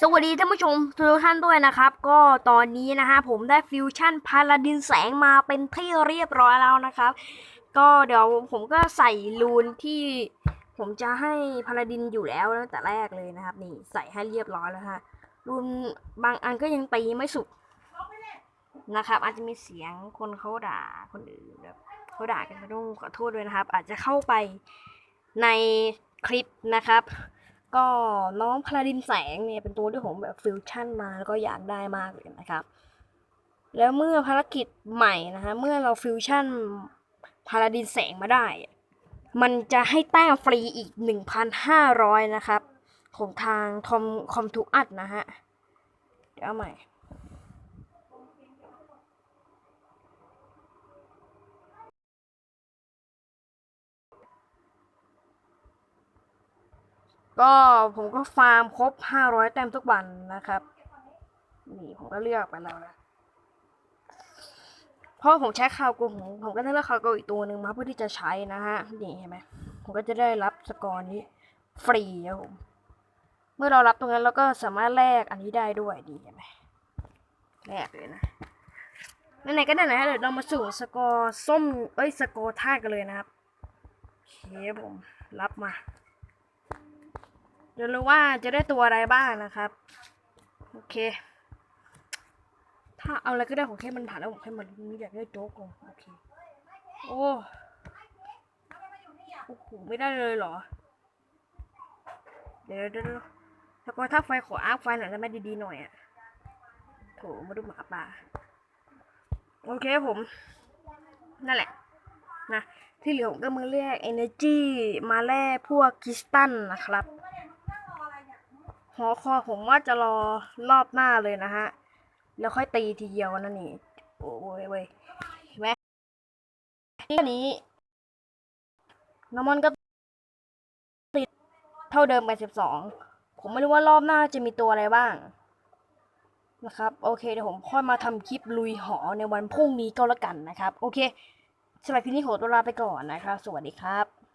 สวัสดีท่านผู้ชมทุกท่านด้วยนะครับ ก็ตอนนี้นะฮะผมได้ฟิวชั่นพาลาดินแสงมาเป็นที่เรียบร้อยแล้วนะครับ ก็เดี๋ยวผมก็ใส่รูนที่ผมจะให้พาลาดินอยู่แล้วตั้งแต่แรกเลยนะครับ นี่ใส่ให้เรียบร้อยแล้วฮะรูนบางอันก็ยังตีไม่สุดนะครับ อาจจะมีเสียงคนเขาด่าคนอื่นแบบเขาด่ากันก็ต้องขอโทษด้วยนะครับ อาจจะเข้าไปในคลิปนะครับ ก็น้องพลาดินแสงเนี่ยเป็นตัวที่ผมแบบฟิวชั่นมาแล้วก็อยากได้มากเลยนะครับ แล้วเมื่อภารกิจใหม่นะคะเมื่อเราฟิวชั่นพาราดินแสงมาได้ มันจะให้แต้มฟรีอีก 1,500 นะครับ ของทางทอมคอมทูอัดนะฮะ เดี๋ยวเอาใหม่ ก็ผมก็ฟาร์มครบ 500 แต้มทุกวันนะครับ นี่ผมก็เลือกไปแล้วนะเพราะผมใช้คาวโกงผมผมก็ได้เลือกคาวโกอีกตัวหนึ่งมาเพื่อที่จะใช้นะฮะ นี่เห็นไหมผมก็จะได้รับสกอร์นี้ฟรีครับผมเมื่อเรารับตรงนั้นเราก็สามารถแลกอันนี้ได้ด้วยดีเห็นไหมแลกเลยนะไหนๆก็ไหนๆฮะเดี๋ยวเรามาสู่สกอร์ส้มเอ้ยสกอร์ท่ากันเลยนะครับโอเคผมรับมา เดี๋ยวรู้ว่าจะได้ตัวอะไรบ้างนะครับ โอเค ถ้าเอาอะไรก็ได้ของแค่มันผ่านแล้วผมแค่มันอยากได้โจ๊กก่อนโอเค โอ้โอ้โหไม่ได้เลยเหรอ เดี๋ยวเดี๋ยวเดี๋ยวถ้าก็ถ้าไฟขออาร์คไฟหน่อยได้ไหมดีๆหน่อยอะโถมาดูหมาป่า โอเคผม นั่นแหละ นะ ที่เหลือผมก็มาเรียก energy มาแลกพวกคริสตัลนะครับ หอคอผมว่าจะรอรอบหน้าเลยนะฮะ แล้วค่อยตีทีเดียวนั่นนี่ โอ้ยเว้ยเห็นไหมนี่นี้น้ำมันก็ติดเท่าเดิมไปสิบสอง ผมไม่รู้ว่ารอบหน้าจะมีตัวอะไรบ้าง นะครับ โอเคเดี๋ยวผมค่อยมาทำคลิปลุยหอในวันพรุ่งนี้ก็แล้วกันนะครับ โอเคสำหรับคลิปนี้ขอตัวลาไปก่อนนะครับ สวัสดีครับ